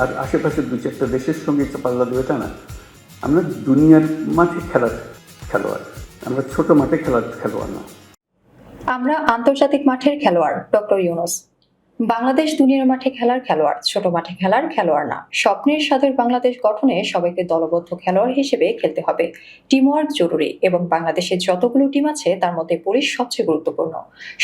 আর আশেপাশে দু চারটা দেশের সঙ্গে পাল্লা দেবে তা না। আমরা দুনিয়ার মাঠে খেলার খেলোয়াড়। আমরা ছোট মাঠে খেলার খেলোয়াড় না। আমরা আন্তর্জাতিক মাঠের খেলোয়াড়, ডক্টর ইউনুস। বাংলাদেশ দুনিয়ার মাঠে খেলার খেলোয়াড়, ছোট মাঠে খেলার খেলোয়াড় না। স্বপ্নের সাথের বাংলাদেশ গঠনে সবাইকে দলবদ্ধ খেলোয়াড় হিসেবে খেলতে হবে। টিমওয়ার্ক জরুরি এবং বাংলাদেশের যতগুলো টিম আছে, তার মধ্যে পুলিশ সবচেয়ে গুরুত্বপূর্ণ।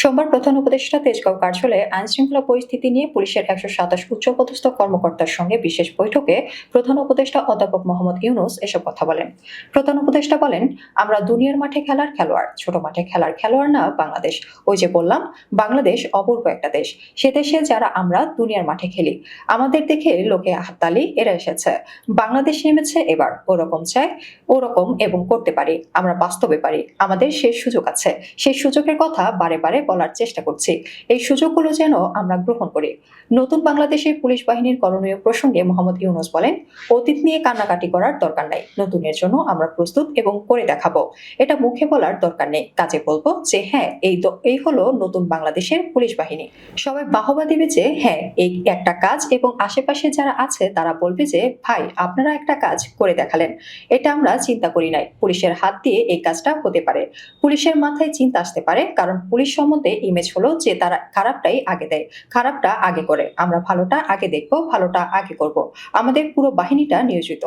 সোমবার প্রধান উপদেষ্টা তেজগাঁও কার্যালয়ে আইন শৃঙ্খলা পরিস্থিতি নিয়ে পুলিশের একশো সাতাশ উচ্চপদস্থ কর্মকর্তার সঙ্গে বিশেষ বৈঠকে প্রধান উপদেষ্টা অধ্যাপক মোহাম্মদ ইউনুস এসব কথা বলেন। প্রধান উপদেষ্টা বলেন, আমরা দুনিয়ার মাঠে খেলার খেলোয়াড়, ছোট মাঠে খেলার খেলোয়াড় না বাংলাদেশ। ওই যে বললাম, বাংলাদেশ অপূর্ব একটা দেশ। সে দেশে যারা আমরা দুনিয়ার মাঠে খেলি, আমাদের দেখে লোকে হাততালি, এরা এসেছে। বাংলাদেশ নেমেছে এবার, ওরকম চাই, ওরকম এবং করতে পারি, আমরা বাস্তবে পারি। আমাদের সেই সুযোগ আছে। সেই সুযোগের কথা বারে বারে বলার চেষ্টা করছি। এই সুযোগগুলো যেন আমরা গ্রহণ করি। নতুন বাংলাদেশের পুলিশ বাহিনীর করণীয় প্রসঙ্গে মোহাম্মদ ইউনুস বলেন, অতীত নিয়ে কান্নাকাটি করার দরকার নাই। নতুনের জন্য আমরা প্রস্তুত এবং করে দেখাবো। এটা মুখে বলার দরকার নেই। কাজে বলব যে হ্যাঁ এই এই হলো নতুন বাংলাদেশের পুলিশ বাহিনী। সবাই বাহবা দিবে যে হ্যাঁ এই একটা কাজ এবং আশেপাশে যারা আছে তারা বলবে যে, ভাই, আপনারা একটা কাজ করে দেখালেন। এটা আমরা চিন্তা করি নাই। পুলিশের হাত দিয়ে এই কাজটা হতে পারে। পুলিশের মাথায় চিন্তা আসতে পারে, কারণ পুলিশ সম্বন্ধে ইমেজ হলো যে, তারা খারাপটাই আগে দেয়। খারাপটা আগে করে। আমরা ভালোটা আগে দেখব, ভালোটা আগে করব। আমাদের পুরো বাহিনীটা নিয়োজিত।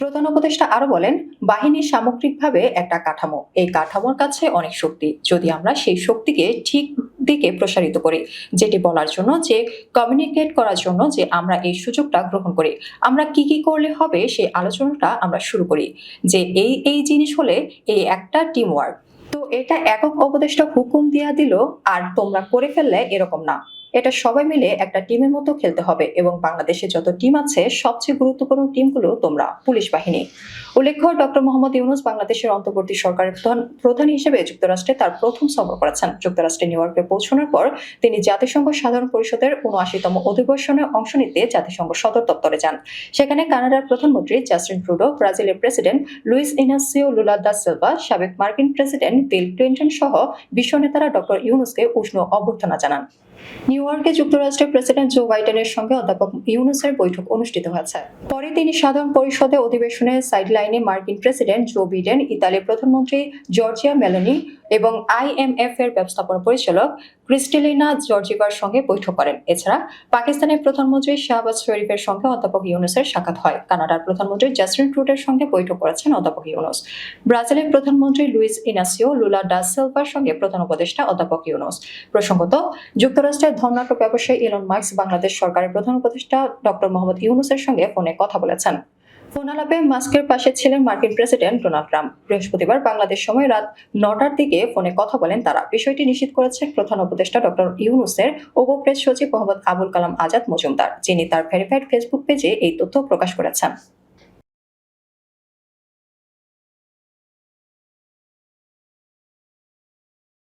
প্রধান উপদেষ্টা আরও বলেন, বাহিনী সামগ্রিকভাবে একটা কাঠামো। এই কাঠামোর কাছে অনেক শক্তি। যদি আমরা সেই শক্তিকে ঠিক দিকে প্রসারিত করি, যেটি বলার জন্য যে কমিউনিকেট করার জন্য যে, আমরা এই সুযোগটা গ্রহণ করি, আমরা কি কি করলে হবে সেই আলোচনাটা আমরা শুরু করি। যে, এই এই জিনিস হলে এই একটা টিম ওয়ার্ক তো এটা একক উপদেষ্টা হুকুম দিয়া দিল, আর তোমরা করে ফেললে এরকম না। এটা সবাই মিলে একটা টিমের মতো খেলতে হবে এবং বাংলাদেশে যত টিম আছে, সবচেয়ে গুরুত্বপূর্ণ টিমগুলো তোমরা, পুলিশ বাহিনী। উল্লেখ্য, ডক্টর মোহাম্মদ ইউনুস বাংলাদেশের অন্তর্বর্তী সরকারের প্রধান হিসেবে যুক্তরাষ্ট্রে তার প্রথম সফর করেছেন। যুক্তরাষ্ট্রে নিউ ইয়র্কে পৌঁছানোর পর তিনি জাতিসংঘ সাধারণ পরিষদের উনআশিতম অধিবেশনে অংশ নিতে জাতিসংঘ সদর দপ্তরে যান। সেখানে কানাডার প্রধানমন্ত্রী জাস্টিন ট্রুডো, ব্রাজিলের president Luis Inacio Lula da Silva, সাবেক মার্কিন প্রেসিডেন্ট বিল ক্লিন্টন সহ বিশ্ব নেতারা ডক্টর ইউনুসকে উষ্ণ অভ্যর্থনা জানান। নিউ ইয়র্কে যুক্তরাষ্ট্রের প্রেসিডেন্ট জো বাইডেনের সঙ্গে অধ্যাপক ইউনুসের বৈঠক অনুষ্ঠিত হয়েছে। পরে তিনি সাধারণ পরিষদে অধিবেশনে সাইডলাইনে মার্কিন প্রেসিডেন্ট জো বিডেন ইতালির প্রধানমন্ত্রী জর্জিয়া মেলোনি এবং আইএমএফ এর ব্যবস্থাপনা পরিচালক ক্রিস্টেলিনা জর্জিভার সঙ্গে বৈঠক করেন। এছাড়া পাকিস্তানের প্রধানমন্ত্রী শাহবাজ শরীফের সঙ্গে অধ্যাপক ইউনুসের সাক্ষাৎ হয়। কানাডার প্রধানমন্ত্রী জাস্টিন ট্রুডের সঙ্গে বৈঠক করেছেন অধ্যাপক ইউনুস। ব্রাজিলের প্রধানমন্ত্রী লুইস ইনাসিও লুলা ডা সিলভার সঙ্গে প্রধান উপদেষ্টা অধ্যাপক ইউনুস। প্রসঙ্গত, যুক্তরাষ্ট্রের ধর্নাট্য ব্যবসায়ী ইলন মার্কস বাংলাদেশ সরকারের প্রধান উপদেষ্টা ডক্টর মোহাম্মদ ইউনুসের সঙ্গে ফোনে কথা বলেছেন। ফোন আলাপে মাস্কের পাশে ছিলেন মার্কিন প্রেসিডেন্ট ডোনাল্ড ট্রাম্প। বৃহস্পতিবার বাংলাদেশ সময় রাত নটার দিকে ফোনে কথা বলেন তারা। বিষয়টি নিশ্চিত করেছে প্রধান উপদেষ্টা ডক্টর ইউনুসের উপপ্রেস সচিব মোহাম্মদ আবুল কালাম আজাদ মজুমদার, যিনি তার ভেরিফাইড ফেসবুক পেজে এই তথ্য প্রকাশ করেছেন।